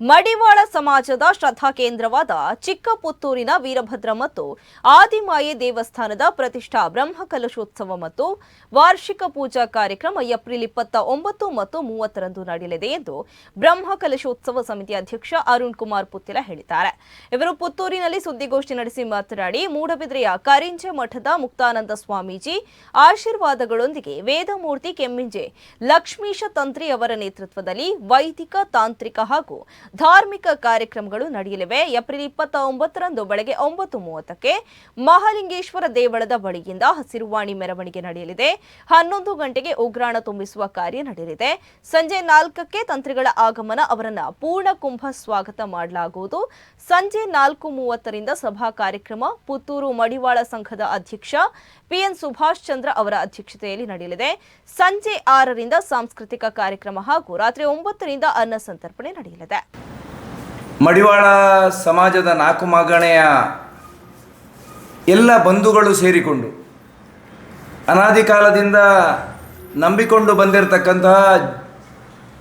ಮಡಿವಾಳ ಸಮಾಜದ ಶ್ರದ್ಧಾ ಕೇಂದ್ರವಾದ ಚಿಕ್ಕಪುತ್ತೂರಿನ ವೀರಭದ್ರ ಮತ್ತು ಆದಿಮಾಯೆ ದೇವಸ್ಥಾನದ ಪ್ರತಿಷ್ಠಾ ಬ್ರಹ್ಮಕಲಶೋತ್ಸವ ಮತ್ತು ವಾರ್ಷಿಕ ಪೂಜಾ ಕಾರ್ಯಕ್ರಮ ಏಪ್ರಿಲ್ ಇಪ್ಪತ್ತ ಒಂಬತ್ತು ಮತ್ತು ಮೂವತ್ತರಂದು ನಡೆಯಲಿದೆ ಎಂದು ಬ್ರಹ್ಮಕಲಶೋತ್ಸವ ಸಮಿತಿ ಅಧ್ಯಕ್ಷ ಅರುಣ್ ಕುಮಾರ್ ಪುತ್ತಿಲ ಹೇಳಿದ್ದಾರೆ. ಇವರು ಪುತ್ತೂರಿನಲ್ಲಿ ಸುದ್ದಿಗೋಷ್ಠಿ ನಡೆಸಿ ಮಾತನಾಡಿ, ಮೂಡಬಿದ್ರೆಯ ಕರಿಂಜೆ ಮಠದ ಮುಕ್ತಾನಂದ ಸ್ವಾಮೀಜಿ ಆಶೀರ್ವಾದಗಳೊಂದಿಗೆ ವೇದಮೂರ್ತಿ ಕೆಮ್ಮಿಂಜೆ ಲಕ್ಷ್ಮೀಶ ತಂತ್ರಿ ಅವರ ನೇತೃತ್ವದಲ್ಲಿ ವೈದಿಕ ತಾಂತ್ರಿಕ ಹಾಗೂ ಧಾರ್ಮಿಕ ಕಾರ್ಯಕ್ರಮಗಳು ನಡೆಯಲಿವೆ. ಏಪ್ರಿಲ್ ಇಪ್ಪತ್ತ ಒಂಬತ್ತರಂದು ಬೆಳಗ್ಗೆ ಒಂಬತ್ತು ಮೂವತ್ತಕ್ಕೆ ಮಹಾಲಿಂಗೇಶ್ವರ ದೇವಳದ ಬಳಿಯಿಂದ ಹಸಿರುವಾಣಿ ಮೆರವಣಿಗೆ ನಡೆಯಲಿದೆ. ಹನ್ನೊಂದು ಗಂಟೆಗೆ ಉಗ್ರಾಣ ತುಂಬಿಸುವ ಕಾರ್ಯ ನಡೆಯಲಿದೆ. ಸಂಜೆ ನಾಲ್ಕಕ್ಕೆ ತಂತ್ರಿಗಳ ಆಗಮನ, ಅವರನ್ನ ಪೂರ್ಣ ಕುಂಭ ಸ್ವಾಗತ ಮಾಡಲಾಗುವುದು. ಸಂಜೆ ನಾಲ್ಕು ಮೂವತ್ತರಿಂದ ಸಭಾ ಕಾರ್ಯಕ್ರಮ, ಪುತ್ತೂರು ಮಡಿವಾಳ ಸಂಘದ ಅಧ್ಯಕ್ಷ ಪಿಎನ್ ಸುಭಾಷ್ ಚಂದ್ರ ಅವರ ಅಧ್ಯಕ್ಷತೆಯಲ್ಲಿ ನಡೆಯಲಿದೆ. ಸಂಜೆ ಆರರಿಂದ ಸಾಂಸ್ಕೃತಿಕ ಕಾರ್ಯಕ್ರಮ ಹಾಗೂ ರಾತ್ರಿ ಒಂಬತ್ತರಿಂದ ಅನ್ನ ಸಂತರ್ಪಣೆ ನಡೆಯಲಿದೆ. ಮಡಿವಾಳ ಸಮಾಜದ ನಾಲ್ಕು ಮಾಗಣೆಯ ಎಲ್ಲ ಬಂಧುಗಳು ಸೇರಿಕೊಂಡು ಅನಾದಿ ಕಾಲದಿಂದ ನಂಬಿಕೊಂಡು ಬಂದಿರತಕ್ಕಂತಹ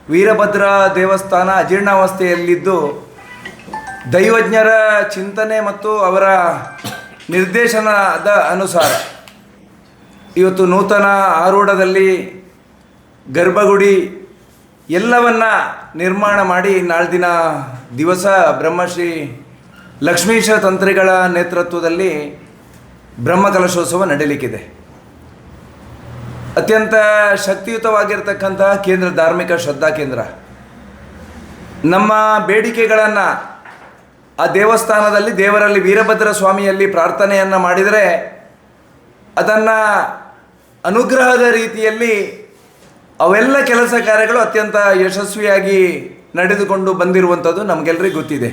ವೀರಭದ್ರ ದೇವಸ್ಥಾನ ಅಜೀರ್ಣಾವಸ್ಥೆಯಲ್ಲಿದ್ದು ದೈವಜ್ಞರ ಚಿಂತನೆ ಮತ್ತು ಅವರ ನಿರ್ದೇಶನದ ಅನುಸಾರ ಇವತ್ತು ನೂತನ ಆರೂಢದಲ್ಲಿ ಗರ್ಭಗುಡಿ ಎಲ್ಲವನ್ನ ನಿರ್ಮಾಣ ಮಾಡಿ ನಾಳೆ ದಿನ ದಿವಸ ಬ್ರಹ್ಮಶ್ರೀ ಲಕ್ಷ್ಮೀಶ ತಂತ್ರಿಗಳ ನೇತೃತ್ವದಲ್ಲಿ ಬ್ರಹ್ಮಕಲಶೋತ್ಸವ ನಡೀಲಿಕ್ಕಿದೆ. ಅತ್ಯಂತ ಶಕ್ತಿಯುತವಾಗಿರ್ತಕ್ಕಂತಹ ಕೇಂದ್ರ ಧಾರ್ಮಿಕ ಶ್ರದ್ಧಾ ಕೇಂದ್ರ. ನಮ್ಮ ಬೇಡಿಕೆಗಳನ್ನು ಆ ದೇವಸ್ಥಾನದಲ್ಲಿ ದೇವರಲ್ಲಿ ವೀರಭದ್ರ ಸ್ವಾಮಿಯಲ್ಲಿ ಪ್ರಾರ್ಥನೆಯನ್ನು ಮಾಡಿದರೆ ಅದನ್ನು ಅನುಗ್ರಹದ ರೀತಿಯಲ್ಲಿ ಅವೆಲ್ಲ ಕೆಲಸ ಕಾರ್ಯಗಳು ಅತ್ಯಂತ ಯಶಸ್ವಿಯಾಗಿ ನಡೆದುಕೊಂಡು ಬಂದಿರುವಂಥದ್ದು ನಮಗೆಲ್ಲರಿಗೂ ಗೊತ್ತಿದೆ.